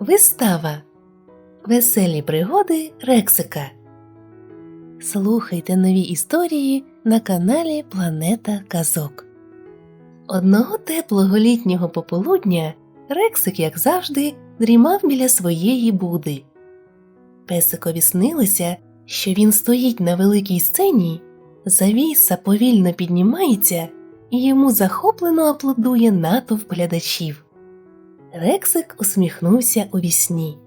Вистава Веселі пригоди Рексика. Слухайте нові історії на каналі Планета Казок. Одного теплого літнього пополудня Рексик, як завжди, дрімав біля своєї буди. Песикові снилося, що він стоїть на великій сцені, завіса повільно піднімається і йому захоплено аплодує натовп глядачів. Рексик усміхнувся у вісні.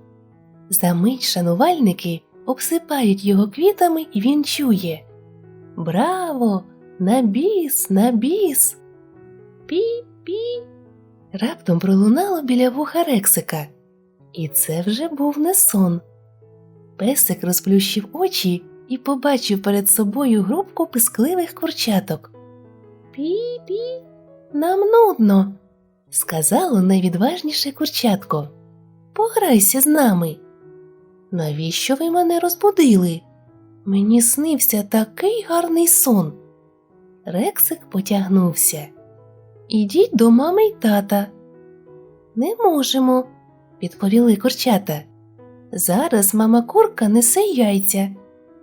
Замить шанувальники обсипають його квітами, і він чує Браво! На біс, на біс! Пі-пі. Раптом пролунало біля вуха Рексика. І це вже був не сон. Песик розплющив очі і побачив перед собою групку пискливих курчаток. Пі-пі, нам нудно, сказало найвідважніше курчатко. Пограйся з нами. Навіщо ви мене розбудили? Мені снився такий гарний сон. Рексик потягнувся. Ідіть до мами й тата. Не можемо, відповіли курчата. Зараз мама курка несе яйця.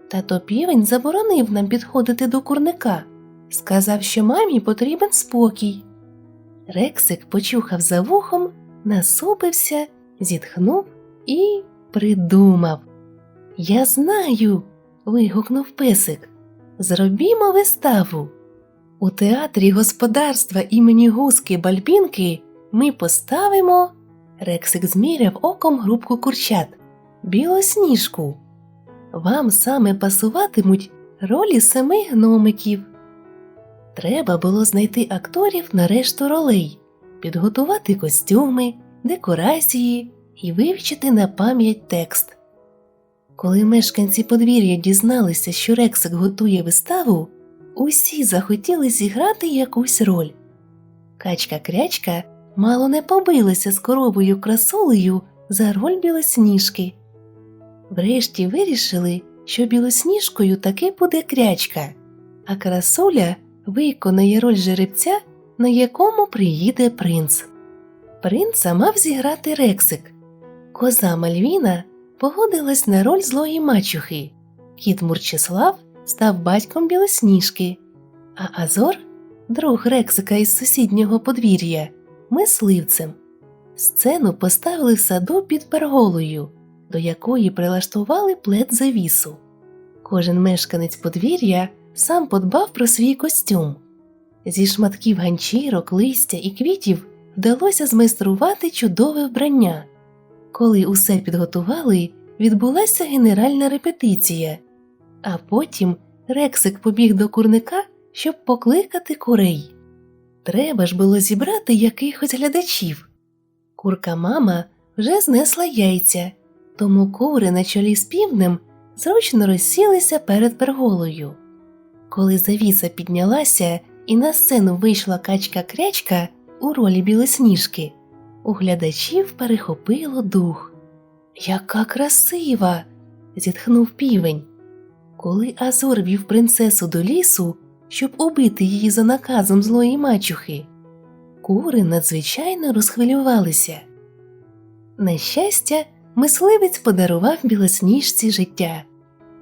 Тато півень заборонив нам підходити до курника. Сказав, що мамі потрібен спокій. Рексик почухав за вухом, насупився, зітхнув і придумав. Я знаю. вигукнув песик. Зробімо виставу. У театрі господарства імені Гуски Бальбінки ми поставимо. Рексик зміряв оком грубку курчат. Білосніжку. Вам саме пасуватимуть ролі семи гномиків. Треба було знайти акторів на решту ролей, підготувати костюми, декорації і вивчити на пам'ять текст. Коли мешканці подвір'я дізналися, що Рексик готує виставу, усі захотіли зіграти якусь роль. Качка крячка мало не побилася з коровою красулею за роль білосніжки. Врешті вирішили, що білосніжкою таки буде крячка, а красуля виконає роль жеребця, на якому приїде принц. Принца мав зіграти Рексик. Коза Мальвіна погодилась на роль злої мачухи. Кіт Мурчислав став батьком білосніжки, а Азор, друг Рексика із сусіднього подвір'я, мисливцем. Сцену поставили в саду під перголою, до якої прилаштували плед завісу. Кожен мешканець подвір'я сам подбав про свій костюм. Зі шматків ганчірок, листя і квітів вдалося змайструвати чудове вбрання. Коли усе підготували, відбулася генеральна репетиція, а потім Рексик побіг до курника, щоб покликати курей. Треба ж було зібрати якихось глядачів. Курка мама вже знесла яйця, тому кури на чолі з півнем зручно розсілися перед перголою. Коли завіса піднялася і на сцену вийшла качка крячка у ролі білосніжки, у глядачів перехопило дух. Яка красива! зітхнув півень. Коли Азор вів принцесу до лісу, щоб убити її за наказом злої мачухи, кури надзвичайно розхвилювалися. На щастя, мисливець подарував білосніжці життя.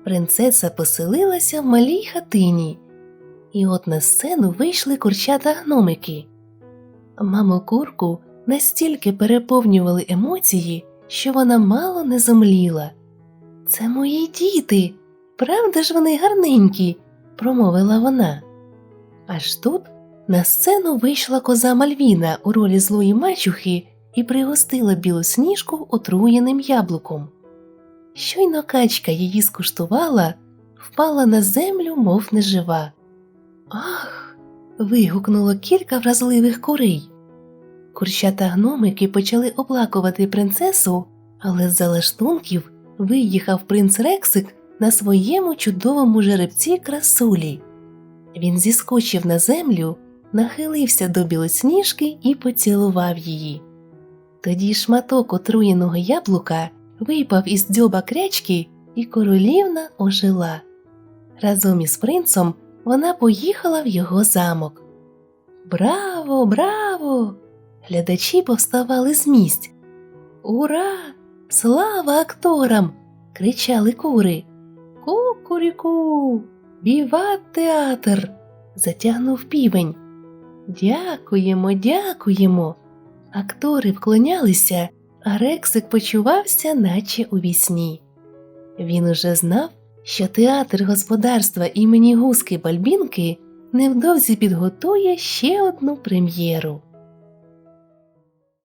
Принцеса поселилася в малій хатині, і от на сцену вийшли курчата гномики. Маму курку настільки переповнювали емоції, що вона мало не зомліла. Це мої діти, правда ж вони гарненькі, промовила вона. Аж тут на сцену вийшла коза Мальвіна у ролі злої мачухи і пригостила білосніжку отруєним яблуком. Щойно качка її скуштувала, впала на землю, мов нежива. Ах. вигукнуло кілька вразливих курей. Курчата гномики почали оплакувати принцесу, але з залаштунків виїхав принц Рексик на своєму чудовому жеребці красулі. Він зіскочив на землю, нахилився до білосніжки і поцілував її. Тоді шматок отруєного яблука випав із дзьоба крячки, і королівна ожила. Разом із принцом вона поїхала в його замок. Браво, браво! Глядачі повставали з місць. Ура! Слава акторам! кричали кури. Кукуріку! Віват театр! затягнув півень. Дякуємо, дякуємо. Актори вклонялися, Рексик почувався, наче у вісні. Він уже знав, що театр господарства імені Гуски Бальбінки невдовзі підготує ще одну прем'єру.